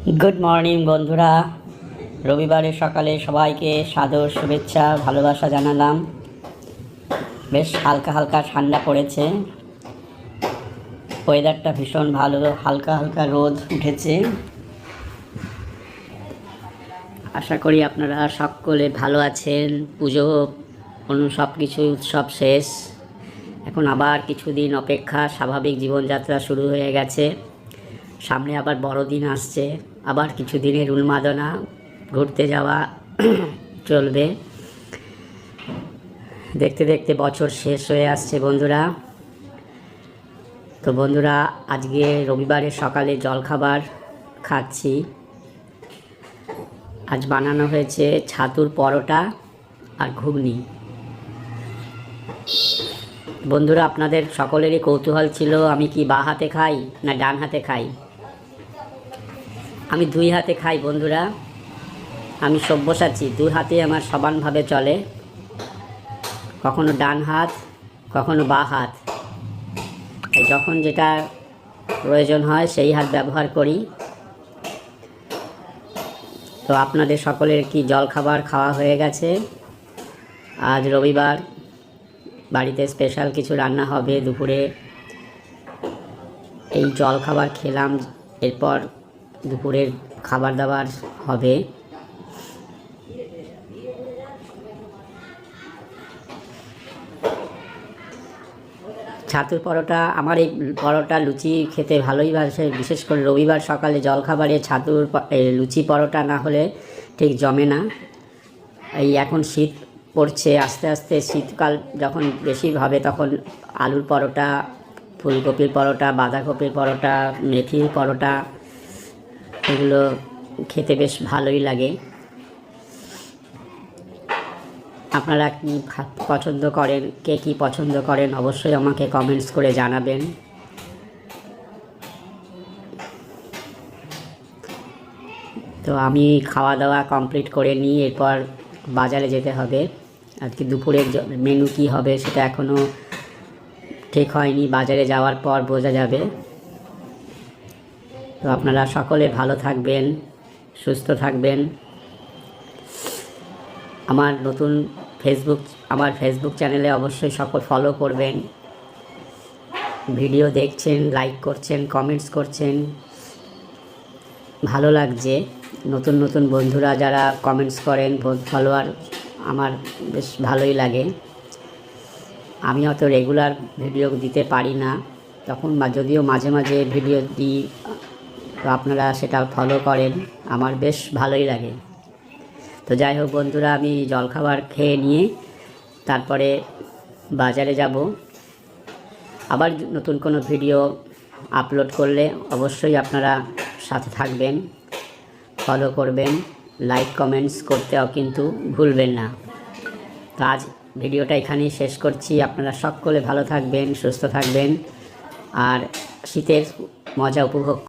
Good morning বন্ধুরা। রবিবারের সকালে সবাইকে সাদর শুভেচ্ছা, ভালোবাসা জানালাম। বেশ হালকা হালকা ঠান্ডা পড়েছে। ওয়েদারটা ভীষণ ভালো, হালকা হালকা রোদ উঠেছে। আশা করি আপনারা সকলে ভালো আছেন, পুজো অন্য সব কিছুই উৎসব শেষ। এখন আবার কিছুদিন অপেক্ষা, স্বাভাবিক জীবনযাত্রা শুরু হয়ে গেছে। সামনে আবার বড়দিন আসছে, আবার কিছু দিনের উন্মাদনা, ঘুরতে যাওয়া চলবে। দেখতে দেখতে বছর শেষ হয়ে আসছে বন্ধুরা। তো বন্ধুরা, আজকে রবিবারের সকালে জলখাবার খাচ্ছি। আজ বানানো হয়েছে ছাতুর পরোটা আর ঘুগনি। বন্ধুরা, আপনাদের সকলেরই কৌতূহল ছিল, আমি কি বা হাতে খাই না ডান হাতে খাই? আমি দুই হাতে খাই, বন্ধুরা। আমি সব্যসাচী দুই হাতে আমার সমানভাবে চলে। কখনো ডান হাত, কখনো বা হাত। যখন যেটা প্রয়োজন হয়, সেই হাত ব্যবহার করি। তো আপনাদের সকলের কি জল খাবার খাওয়া হয়ে গেছে? আজ রবিবার, বাড়িতে স্পেশাল কিছু রান্না হবে দুপুরে। এই জল খাবার খেলাম, এরপর দুপুরের খাবার দাবার হবে। ছাতুর পরোটা, আমার এই পরোটা লুচি খেতে ভালোই বাসে। বিশেষ করে রবিবার সকালে জলখাবারে ছাতুর লুচি পরোটা না হলে ঠিক জমে না। এই এখন শীত পড়ছে, আস্তে আস্তে শীতকাল যখন বেশি হবে তখন আলুর পরোটা, ফুলকপির পরোটা, বাঁধাকপির পরোটা, মেথির পরোটা এগুলো খেতে বেশ ভালোই লাগে। আপনারা কি পছন্দ করেন, কে কী পছন্দ করেন অবশ্যই আমাকে কমেন্টস করে জানাবেন। তো আমি খাওয়া দাওয়া কমপ্লিট করে নিই এরপর বাজারে যেতে হবে। আজকে দুপুরের মেনু কী হবে সেটা এখনও ঠিক হয়নি। বাজারে যাওয়ার পর বোঝা যাবে। তো আপনারা সকলে ভালো থাকবেন, সুস্থ থাকবেন। আমার নতুন ফেসবুক আমার ফেসবুক চ্যানেলে অবশ্যই সকল ফলো করবেন। ভিডিও দেখছেন লাইক করছেন কমেন্টস করছেন। ভালো লাগছে। নতুন নতুন বন্ধুরা যারা কমেন্টস করেন ফলোয়ার আমার বেশ ভালোই লাগে। আমি অত রেগুলার ভিডিও দিতে পারি না। তখন যদিও মাঝে মাঝে ভিডিও দিই তো আপনারা সেটা ফলো করেন। আমার বেশ ভালোই লাগে। তো যাই হোক বন্ধুরা, আমি জলখাবার খেয়ে নিয়ে তারপরে বাজারে যাব। আবার নতুন কোনো ভিডিও আপলোড করলে অবশ্যই আপনারা সাথে থাকবেন ফলো করবেন লাইক কমেন্টস করতেও কিন্তু ভুলবেন না। তো আজ ভিডিওটা এখানেই শেষ করছি। আপনারা সকলে ভালো থাকবেন, সুস্থ থাকবেন। আর শীতের মজা উপভোগ